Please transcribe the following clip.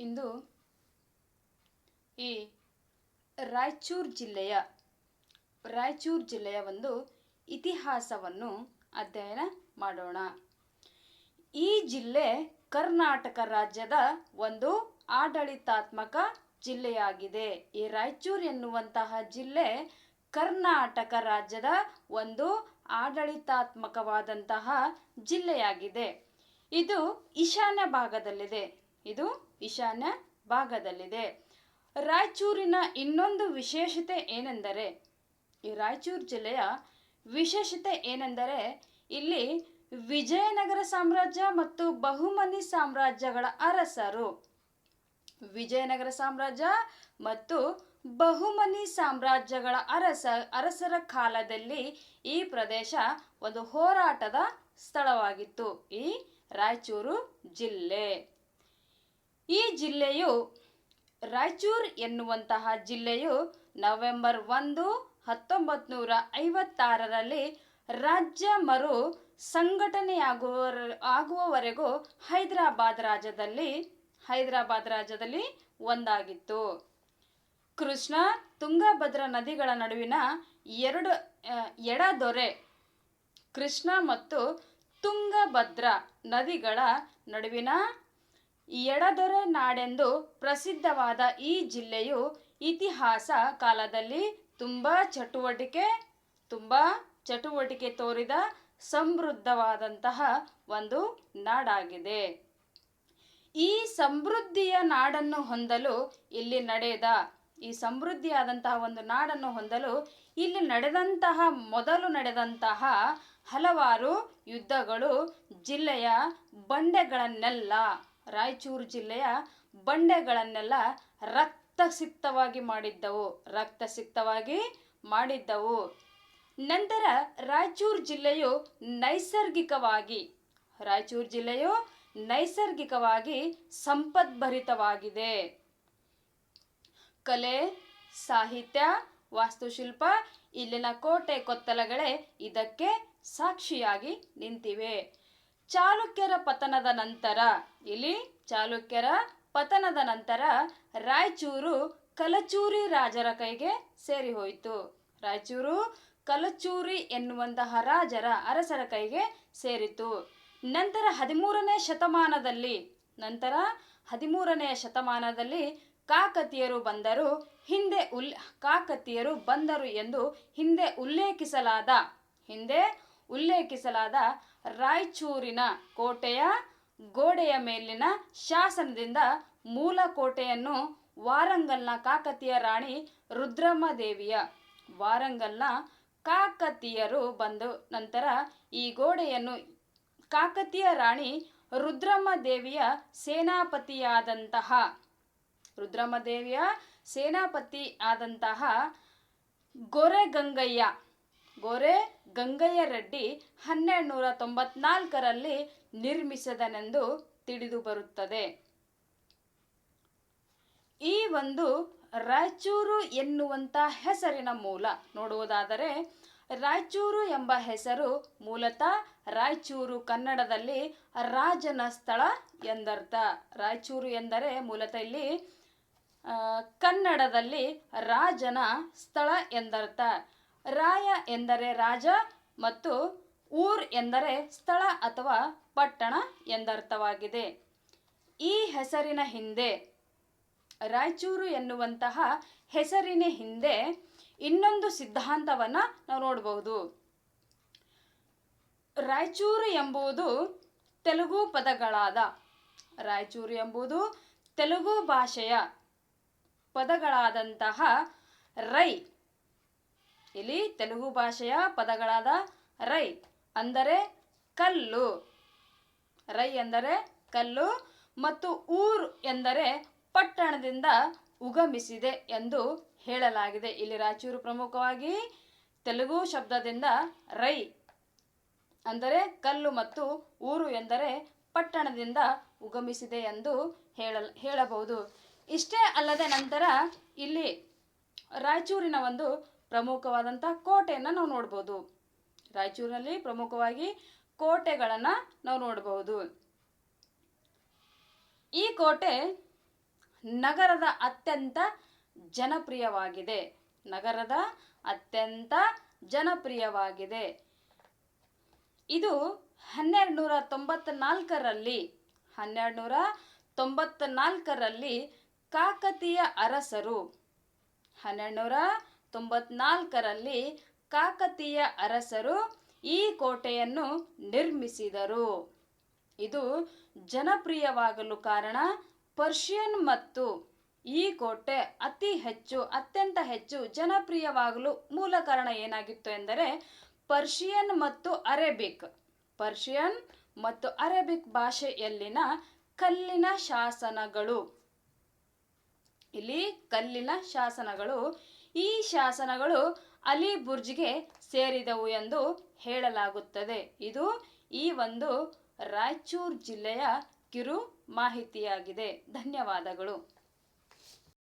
ಇಂದು ಈ ರಾಯಚೂರು ಜಿಲ್ಲೆಯ ರಾಯಚೂರು ಜಿಲ್ಲೆಯ ಒಂದು ಇತಿಹಾಸವನ್ನು ಅಧ್ಯಯನ ಮಾಡೋಣ. ಈ ಜಿಲ್ಲೆ ಕರ್ನಾಟಕ ರಾಜ್ಯದ ಒಂದು ಆಡಳಿತಾತ್ಮಕ ಜಿಲ್ಲೆಯಾಗಿದೆ. ಈ ರಾಯಚೂರು ಎನ್ನುವಂತಹ ಜಿಲ್ಲೆ ಕರ್ನಾಟಕ ರಾಜ್ಯದ ಒಂದು ಆಡಳಿತಾತ್ಮಕವಾದಂತಹ ಜಿಲ್ಲೆಯಾಗಿದೆ. ಇದು ಈಶಾನ್ಯ ಭಾಗದಲ್ಲಿದೆ. ಇದು ಈಶಾನ್ಯ ಭಾಗದಲ್ಲಿದೆ. ರಾಯಚೂರಿನ ಇನ್ನೊಂದು ವಿಶೇಷತೆ ಏನೆಂದರೆ, ಈ ರಾಯಚೂರು ಜಿಲ್ಲೆಯ ವಿಶೇಷತೆ ಏನೆಂದರೆ, ಇಲ್ಲಿ ವಿಜಯನಗರ ಸಾಮ್ರಾಜ್ಯ ಮತ್ತು ಬಹುಮನಿ ಸಾಮ್ರಾಜ್ಯಗಳ ಅರಸರು. ವಿಜಯನಗರ ಸಾಮ್ರಾಜ್ಯ ಮತ್ತು ಬಹುಮನಿ ಸಾಮ್ರಾಜ್ಯಗಳ ಅರಸ, ಅರಸರ ಕಾಲದಲ್ಲಿ ಈ ಪ್ರದೇಶ ಒಂದು ಹೋರಾಟದ ಸ್ಥಳವಾಗಿತ್ತು. ಈ ರಾಯಚೂರು ಜಿಲ್ಲೆ. ಈ ಜಿಲ್ಲೆಯು ರಾಯಚೂರು ಎನ್ನುವಂತಹ ಜಿಲ್ಲೆಯು ನವೆಂಬರ್ ಒಂದು ಹತ್ತೊಂಬತ್ತು ನೂರ ಐವತ್ತಾರರಲ್ಲಿ ರಾಜ್ಯ ಮರು ಸಂಘಟನೆಯಾಗುವ ಆಗುವವರೆಗೂ ಹೈದರಾಬಾದ್ ರಾಜ್ಯದಲ್ಲಿ ಹೈದರಾಬಾದ್ ರಾಜ್ಯದಲ್ಲಿ ಒಂದಾಗಿತ್ತು. ಕೃಷ್ಣ ತುಂಗಭದ್ರಾ ನದಿಗಳ ನಡುವಿನ ಎರಡು ಎಡ ದೊರೆ ಕೃಷ್ಣ ಮತ್ತು ತುಂಗಭದ್ರಾ ನದಿಗಳ ನಡುವಿನ ಎಡದೊರೆ ನಾಡೆಂದು ಪ್ರಸಿದ್ಧವಾದ ಈ ಜಿಲ್ಲೆಯು ಇತಿಹಾಸ ಕಾಲದಲ್ಲಿ ತುಂಬ ಚಟುವಟಿಕೆ ತುಂಬ ಚಟುವಟಿಕೆ ತೋರಿದ ಸಮೃದ್ಧವಾದಂತಹ ಒಂದು ನಾಡಾಗಿದೆ. ಈ ಸಮೃದ್ಧಿಯ ನಾಡನ್ನು ಹೊಂದಲು ಇಲ್ಲಿ ನಡೆದ, ಈ ಸಮೃದ್ಧಿಯಾದಂತಹ ಒಂದು ನಾಡನ್ನು ಹೊಂದಲು ಇಲ್ಲಿ ನಡೆದಂತಹ, ಮೊದಲು ನಡೆದಂತಹ ಹಲವಾರು ಯುದ್ಧಗಳು ಜಿಲ್ಲೆಯ ಬಂಡೆಗಳನ್ನೆಲ್ಲ ರಾಯಚೂರು ಜಿಲ್ಲೆಯ ಬಂಡೆಗಳನ್ನೆಲ್ಲ ರಕ್ತಸಿಕ್ತವಾಗಿ ಮಾಡಿದ್ದವು. ರಕ್ತಸಿಕ್ತವಾಗಿ ಮಾಡಿದ್ದವು. ನಂತರ ರಾಯಚೂರು ಜಿಲ್ಲೆಯು ನೈಸರ್ಗಿಕವಾಗಿ, ರಾಯಚೂರು ಜಿಲ್ಲೆಯು ನೈಸರ್ಗಿಕವಾಗಿ ಸಂಪದ್ಭರಿತವಾಗಿದೆ. ಕಲೆ, ಸಾಹಿತ್ಯ, ವಾಸ್ತುಶಿಲ್ಪ, ಇಲ್ಲಿನ ಕೋಟೆ ಕೊತ್ತಲಗಳೇ ಇದಕ್ಕೆ ಸಾಕ್ಷಿಯಾಗಿ ನಿಂತಿವೆ. ಚಾಲುಕ್ಯರ ಪತನದ ನಂತರ, ಇಲ್ಲಿ ಚಾಲುಕ್ಯರ ಪತನದ ನಂತರ ರಾಯಚೂರು ಕಲಚೂರಿ ರಾಜರ ಕೈಗೆ ಸೇರಿ ಹೋಯಿತು. ರಾಯಚೂರು ಕಲಚೂರಿ ಎನ್ನುವಂತಹ ರಾಜರ ಅರಸರ ಕೈಗೆ ಸೇರಿತು. ನಂತರ ಹದಿಮೂರನೇ ಶತಮಾನದಲ್ಲಿ, ನಂತರ ಹದಿಮೂರನೆಯ ಶತಮಾನದಲ್ಲಿ ಕಾಕತಿಯರು ಬಂದರು. ಹಿಂದೆ ಉಲ್, ಕಾಕತಿಯರು ಬಂದರು ಎಂದು ಹಿಂದೆ ಉಲ್ಲೇಖಿಸಲಾದ ಹಿಂದೆ ಉಲ್ಲೇಖಿಸಲಾದ ರಾಯಚೂರಿನ ಕೋಟೆಯ ಗೋಡೆಯ ಮೇಲಿನ ಶಾಸನದಿಂದ ಮೂಲ ಕೋಟೆಯನ್ನು ವಾರಂಗಲ್ನ ಕಾಕತಿಯ ರಾಣಿ ರುದ್ರಮ್ಮ ದೇವಿಯ ವಾರಂಗಲ್ನ ಕಾಕತಿಯರು ಬಂದು ನಂತರ ಈ ಗೋಡೆಯನ್ನು ಕಾಕತಿಯ ರಾಣಿ ರುದ್ರಮ್ಮ ದೇವಿಯ ಸೇನಾಪತಿಯಾದಂತಹ ರುದ್ರಮ್ಮ ದೇವಿಯ ಸೇನಾಪತಿ ಆದಂತಹ ಗೊರೆ ಗಂಗಯ್ಯ ಗೊರೆ ಗಂಗಯ್ಯ ರೆಡ್ಡಿ ಹನ್ನೆರಡು ನೂರ ತೊಂಬತ್ನಾಲ್ಕರಲ್ಲಿ ನಿರ್ಮಿಸಿದನೆಂದು ತಿಳಿದು ಬರುತ್ತದೆ. ಈ ಒಂದು ರಾಯಚೂರು ಎನ್ನುವಂಥ ಹೆಸರಿನ ಮೂಲ. ನೋಡುವುದಾದರೆ ರಾಯಚೂರು ಎಂಬ ಹೆಸರು ಮೂಲತಃ ರಾಯಚೂರು ಕನ್ನಡದಲ್ಲಿ ರಾಜನ ಸ್ಥಳ ಎಂದರ್ಥ. ರಾಯಚೂರು ಎಂದರೆ ಮೂಲತಃ ಇಲ್ಲಿ ಕನ್ನಡದಲ್ಲಿ ರಾಜನ ಸ್ಥಳ ಎಂದರ್ಥ. ರಾಯ ಎಂದರೆ ರಾಜ ಮತ್ತು ಊರ್ ಎಂದರೆ ಸ್ಥಳ ಅಥವಾ ಪಟ್ಟಣ ಎಂದರ್ಥವಾಗಿದೆ. ಈ ಹೆಸರಿನ ಹಿಂದೆ, ರಾಯಚೂರು ಎನ್ನುವಂತಹ ಹೆಸರಿನ ಹಿಂದೆ ಇನ್ನೊಂದು ಸಿದ್ಧಾಂತವನ್ನು ನಾವು ನೋಡಬಹುದು ರಾಯಚೂರು ಎಂಬುದು ತೆಲುಗು ಪದಗಳಾದ, ರಾಯಚೂರು ಎಂಬುದು ತೆಲುಗು ಭಾಷೆಯ ಪದಗಳಾದಂತಹ ರೈ ಇಲ್ಲಿ ತೆಲುಗು ಭಾಷೆಯ ಪದಗಳಾದ ರೈ ಅಂದರೆ ಕಲ್ಲು. ರೈ ಎಂದರೆ ಕಲ್ಲು ಮತ್ತು ಊರು ಎಂದರೆ ಪಟ್ಟಣದಿಂದ ಉಗಮಿಸಿದೆ ಎಂದು ಹೇಳಲಾಗಿದೆ. ಇಲ್ಲಿ ರಾಯಚೂರು ಪ್ರಮುಖವಾಗಿ ತೆಲುಗು ಶಬ್ದದಿಂದ ರೈ ಅಂದರೆ ಕಲ್ಲು ಮತ್ತು ಊರು ಎಂದರೆ ಪಟ್ಟಣದಿಂದ ಉಗಮಿಸಿದೆ ಎಂದು ಹೇಳ ಹೇಳಬಹುದು. ಇಷ್ಟೇ ಅಲ್ಲದೆ ನಂತರ ಇಲ್ಲಿ ರಾಯಚೂರಿನ ಒಂದು ಪ್ರಮುಖವಾದಂಥ ಕೋಟೆಯನ್ನು ನಾವು ನೋಡ್ಬೋದು. ರಾಯಚೂರಿನಲ್ಲಿ ಪ್ರಮುಖವಾಗಿ ಕೋಟೆಗಳನ್ನು ನಾವು ನೋಡಬಹುದು ಈ ಕೋಟೆ ನಗರದ ಅತ್ಯಂತ ಜನಪ್ರಿಯವಾಗಿದೆ. ನಗರದ ಅತ್ಯಂತ ಜನಪ್ರಿಯವಾಗಿದೆ. ಇದು ಹನ್ನೆರಡು ನೂರ ತೊಂಬತ್ನಾಲ್ಕರಲ್ಲಿ ಹನ್ನೆರಡು ನೂರ ತೊಂಬತ್ನಾಲ್ಕರಲ್ಲಿ ಕಾಕತೀಯ ಅರಸರು ಹನ್ನೆರಡು ನೂರ ತೊಂಬತ್ನಾಲ್ಕರಲ್ಲಿ ಕಾಕತೀಯ ಅರಸರು ಈ ಕೋಟೆಯನ್ನು ನಿರ್ಮಿಸಿದರು. ಇದು ಜನಪ್ರಿಯವಾಗಲು ಕಾರಣ ಪರ್ಷಿಯನ್ ಮತ್ತು ಈ ಕೋಟೆ ಅತಿ ಹೆಚ್ಚು, ಅತ್ಯಂತ ಹೆಚ್ಚು ಜನಪ್ರಿಯವಾಗಲು ಮೂಲ ಕಾರಣ ಏನಾಗಿತ್ತು ಎಂದರೆ ಪರ್ಷಿಯನ್ ಮತ್ತು ಅರೇಬಿಕ್. ಪರ್ಷಿಯನ್ ಮತ್ತು ಅರೇಬಿಕ್ ಭಾಷೆಯಲ್ಲಿನ ಕಲ್ಲಿನ ಶಾಸನಗಳು. ಇಲ್ಲಿ ಕಲ್ಲಿನ ಶಾಸನಗಳು ಈ ಶಾಸನಗಳು ಅಲಿ ಬುರ್ಜ್ಗೆ ಸೇರಿದವು ಎಂದು ಹೇಳಲಾಗುತ್ತದೆ. ಇದು ಈ ಒಂದು ರಾಯಚೂರು ಜಿಲ್ಲೆಯ ಕಿರು ಮಾಹಿತಿಯಾಗಿದೆ. ಧನ್ಯವಾದಗಳು.